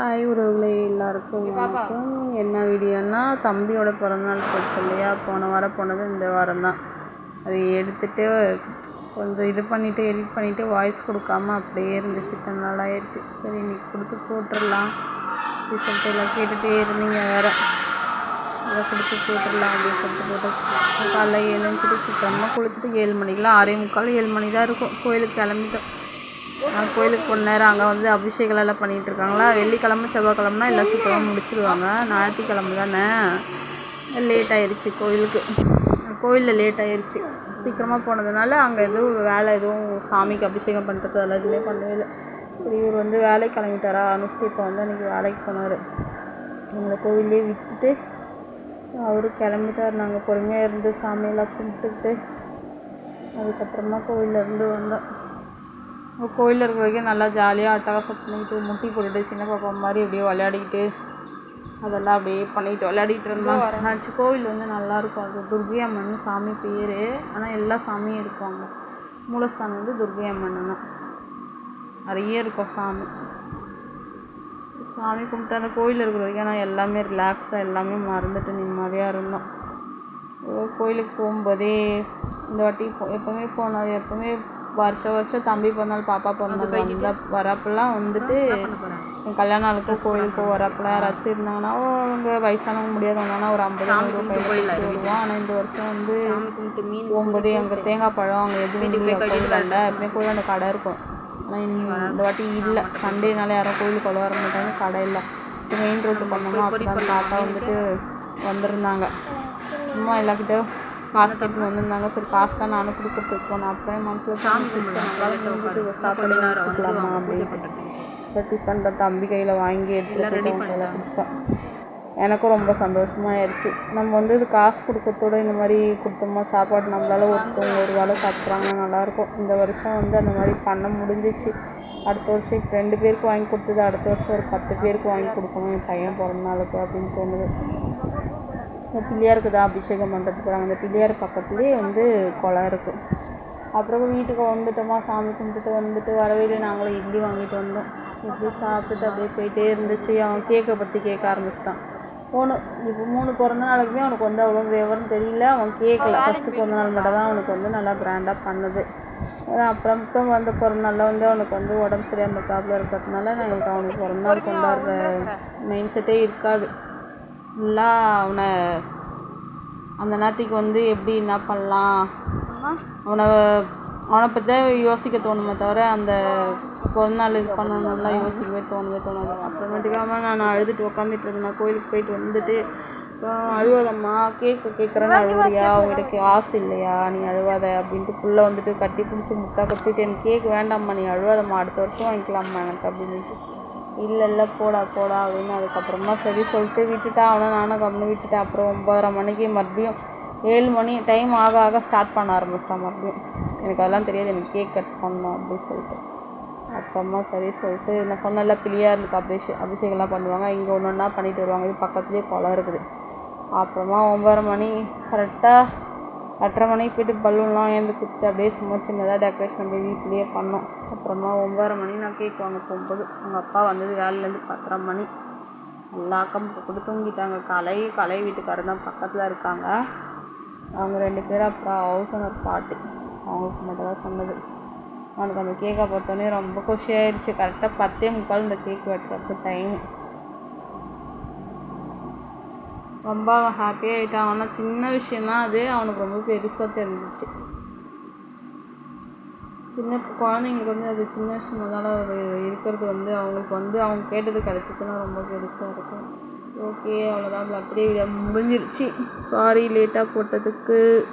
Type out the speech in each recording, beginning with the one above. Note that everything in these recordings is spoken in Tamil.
ஹாய் உறவுகளே எல்லாருக்கும் வணக்கம். என்ன வீடியோன்னா தம்பியோட பிறந்தநாள் போச்சு இல்லையா? போன வாரம் போனது இந்த வாரம் தான். அதை எடுத்துகிட்டு கொஞ்சம் இது பண்ணிவிட்டு எடிட் பண்ணிவிட்டு வாய்ஸ் கொடுக்காம அப்படியே இருந்துச்சு. இத்தனை நாள் ஆயிடுச்சு. சரி இன்னைக்கு கொடுத்து போட்டுடலாம். அப்படின்னு சொல்லிட்டு எல்லாம் கேட்டுகிட்டே இருந்தீங்க வேறு. அதை கொடுத்து போட்டுடலாம் அப்படின்னு சொல்லிட்டு போட்டு காலைல எழுந்துட்டு சுத்தமாக குளிச்சுட்டு ஏழு மணிக்கெலாம் ஆறே முக்கால் ஏழு மணி தான் இருக்கும். கோயிலுக்கு கிளம்பிட்டோம். கோயிலுக்கு போன நேரம் அங்கே வந்து அபிஷேகம் எல்லாம் பண்ணிகிட்டு இருக்காங்களா? வெள்ளிக்கிழமை செவ்வாய்க்கிழமைனா எல்லாம் சீக்கிரமாக முடிச்சிடுவாங்க ஞாயிற்றுக்கிழமை தானே? லேட் ஆயிடுச்சு கோயிலுக்கு. கோயிலில் லேட் ஆயிடுச்சு சீக்கிரமாக போனதுனால அங்கே எதுவும் வேலை எதுவும் சாமிக்கு அபிஷேகம் பண்ணுறது அதெல்லாம் எதுவுமே பண்ணவே இல்லை. சரி இவர் வந்து வேலைக்கு கிளம்பிட்டாரா? அனுஷ்டி இப்போ வந்து அன்றைக்கி வேலைக்கு போனார். எங்களை கோவிலே விட்டுட்டு அவரு கிளம்பிட்டார். நாங்கள் பொறுமையாக இருந்து சாமியெல்லாம் கும்பிட்டுட்டு அதுக்கப்புறமா கோவிலேருந்து வந்தோம். கோயிலில் இருக்கிற வரைக்கும் நல்லா ஜாலியாக அட்டகாசம் பண்ணிக்கிட்டு முட்டி போட்டுட்டு சின்ன பாப்பா மாதிரி அப்படியே விளையாடிக்கிட்டு அதெல்லாம் அப்படியே பண்ணிட்டு விளையாடிட்டு இருந்தோம் ஆச்சு. கோவில் வந்து நல்லாயிருக்கும் அது துர்கை அம்மன் சாமி பேர். ஆனால் எல்லா சாமியும் இருக்குவாங்க. மூலஸ்தானம் வந்து துர்கை அம்மன் தான் நிறைய இருக்கும் சாமி. சாமி கும்பிட்டு அந்த கோயிலில் இருக்கிற வரைக்கும் நான் எல்லாமே ரிலாக்ஸாக எல்லாமே மறந்துட்டு நிம்மதியாக இருந்தோம். கோயிலுக்கு போகும்போதே இந்த வாட்டி எப்போவுமே போனது எப்போவுமே வருஷம் வருஷம் தம்பி பிறந்தாள் பாப்பா பிறந்தாள் வந்த வரப்பெல்லாம் வந்துட்டு கல்யாண நாளுக்கு கோயிலுக்கு வரப்பெல்லாம் யாராச்சும் இருந்தாங்கன்னா அவங்க வயசானவங்க முடியாதவங்கன்னா ஒரு ஐம்பது கையில் வருவோம். ஆனால் இந்த வருஷம் வந்து போகும்போது அங்கே தேங்காய் பழம் அங்கே எதுவும் கோயிலாண்ட எப்பவுமே கோயிலாண்ட கடை இருக்கும். ஆனால் இனி இந்த வாட்டி இல்லை. சண்டேனால யாரும் கோயிலுக்கு கொள்ள வர மாட்டாங்க. கடை இல்லை. மெயின் ரோட்டு பண்ணோமா அப்போ தாத்தா வந்துட்டு வந்திருந்தாங்க. அம்மா எல்லாக்கிட்ட கட்டு வந்திருந்தாங்க. சரி காசு தான் நானும் கொடுக்கறதுக்கு போனேன். அப்புறம் மனசில் சாப்பிட்டு சாப்பாடு கொடுக்கலாமா அப்படின்னு டிஃபன் தான் தம்பி கையில் வாங்கி எடுத்துகிட்டு கொடுத்தோம். எனக்கும் ரொம்ப சந்தோஷமாயிருச்சு. நம்ம வந்து இது காசு கொடுக்கறதோட இந்த மாதிரி கொடுத்தோமா சாப்பாடு நம்மளால ஒருத்தவங்க ஒரு வேளை சாப்பிட்றாங்கன்னா நல்லாயிருக்கும். இந்த வருஷம் வந்து அந்த மாதிரி பண்ண முடிஞ்சிச்சு. அடுத்த வருஷம் இப்போ ரெண்டு பேருக்கு வாங்கி கொடுத்தது அடுத்த வருஷம் ஒரு பத்து பேருக்கு வாங்கி கொடுக்கணும் என் பையன் பிறந்த நாளுக்கு அப்படின்னு தோணுது. இந்த பிள்ளையாருக்கு தான் அபிஷேகம் பண்ணுறதுக்கு போகிறாங்க அந்த பிள்ளையார் பக்கத்துலேயே வந்து குளம் இருக்கும் அப்புறம் வீட்டுக்கு வந்துட்டோமா சாமி கும்பிட்டுட்டு வந்துட்டு வரவேலே நாங்களும் இட்லி வாங்கிட்டு வந்தோம். இட்லி சாப்பிட்டுட்டு அப்படியே போயிட்டே இருந்துச்சு. அவன் கேக்கை பற்றி கேட்க ஆரம்பிச்சிட்டான். மூணு இப்போ மூணு பிறந்த நாளுக்குமே அவனுக்கு வந்து அவ்வளோ விவரம் தெரியல. அவன் கேட்கல ஃபஸ்ட்டு பிறந்த நாள் மட்டும் தான் அவனுக்கு வந்து நல்லா கிராண்டாக பண்ணுது. அப்புறம் அப்புறம் வந்து பிறந்த நாளில் வந்து அவனுக்கு வந்து உடம்பு சரியாக ப்ராப்ளம் இருக்கிறதுனால எங்களுக்கு அவனுக்கு பிறந்த நாள் கொண்டாடுற மைண்ட் செட்டே இருக்காது. ஃபுல்லாக அவனை அந்த நேரத்துக்கு வந்து எப்படி என்ன பண்ணலாம்? அவனை அவனை பற்றி தான் யோசிக்க தோணுமே தவிர அந்த பிறந்தநாள் இது பண்ணணும்லாம் யோசிக்கவே தோணவே தோணாது. அப்புறமேட்டுக்காக நான் அழுதுட்டு உக்காந்துட்டு இருந்தேன். கோயிலுக்கு போயிட்டு வந்துட்டு அப்புறம் அழுவாதம்மா கேக்கு கேட்குறேன்னு அழுவுறியா? அவங்களுக்கு ஆசை இல்லையா? நீ அழுவாத அப்படின்ட்டு புள்ள வந்துட்டு கட்டி பிடிச்சி முத்தா கட்டிட்டு எனக்கு கேக் வேண்டாம்மா நீ அழுவாதம்மா அடுத்த வருஷம் வாங்கிக்கலாம்மா எனக்கு அப்படின்னு இல்லை இல்லை போடா போடா அப்படின்னு அதுக்கப்புறமா சரி சொல்லிட்டு விட்டுட்டா. அவனை நானும் கம்முன்னு விட்டுட்டேன். அப்புறம் ஒம்பதரை மணிக்கு மறுபடியும் ஏழு மணி டைம் ஆக ஆக ஸ்டார்ட் பண்ண ஆரம்பிச்சிட்டான் மறுபடியும். எனக்கு அதெல்லாம் தெரியாது. எனக்கு கேக் கட் பண்ணணும் அப்படின்னு சொல்லிட்டு. அப்புறமா சரி சொல்லிட்டு நான் சொன்னல பிள்ளையாருக்கு அபிஷேக் அபிஷேகம்லாம் பண்ணுவாங்க. இங்கே ஒன்று ஒன்றா பண்ணிட்டு வருவாங்க. இது பக்கத்துலேயே குளம் இருக்குது. அப்புறமா ஒம்பதரை மணி கரெக்டாக எட்டரை மணிக்கு போய்ட்டு பலூன்லாம் ஏந்து குத்துட்டு அப்படியே சும்மா சின்னதாக டெக்கரேஷன் அப்படியே வீட்லேயே பண்ணோம். அப்புறமா ஒம்பதரை மணி நான் கேக் வாங்க போகும்போது அவங்க அப்பா வந்தது வேலையிலேருந்து பத்தரை மணி. எல்லா அக்கம் கூட தூங்கிட்டாங்க. கலை கலை வீட்டுக்காரர் தான் பக்கத்தில் இருக்காங்க. அவங்க ரெண்டு பேரும் அப்புறம் ஹவுஸ் ஓனர் பாட்டு. அவங்களுக்கு மட்டும் தான் சொன்னது. அவனுக்கு அந்த கேக்கை பார்த்தோன்னே ரொம்ப குஷியாயிருச்சு கரெக்டாக பத்தே முக்கால் இந்த கேக் வெட்டுறதுக்கு டைம் ரொம்ப அவன் ஹாப்பியாக ஆகிட்டான் ஆனால் சின்ன விஷயந்தான் அது அவனுக்கு ரொம்ப பெருசாக தெரிஞ்சிச்சு. சின்ன குழந்தைங்களுக்கு வந்து அது சின்ன விஷயமாதால அது இருக்கிறது வந்து அவங்களுக்கு வந்து அவங்க கேட்டது கிடச்சிச்சுன்னா ரொம்ப பெருசாக இருக்கும். ஓகே அவ்வளோதான் அப்படியே வீடியோ முடிஞ்சிருச்சு. சாரி லேட்டாக போட்டதுக்கு.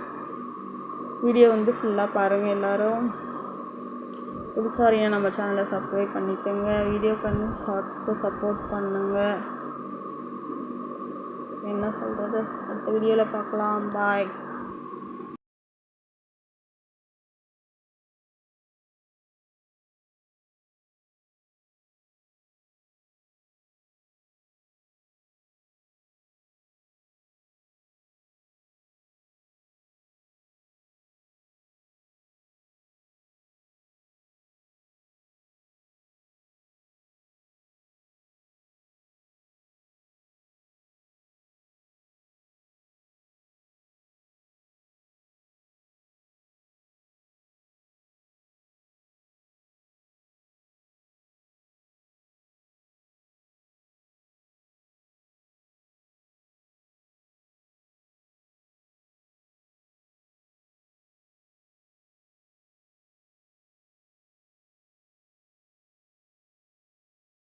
வீடியோ வந்து ஃபுல்லாக பாருங்கள் எல்லோரும். புதுசாக நம்ம சேனலை சப்ஸ்கிரைப் பண்ணிக்கோங்க. வீடியோ பண்ணி ஷார்ட்ஸ்க்கு சப்போர்ட் பண்ணுங்கள் என்ன சொல்கிறது அடுத்த வீடியோவில் பார்க்கலாம். பாய்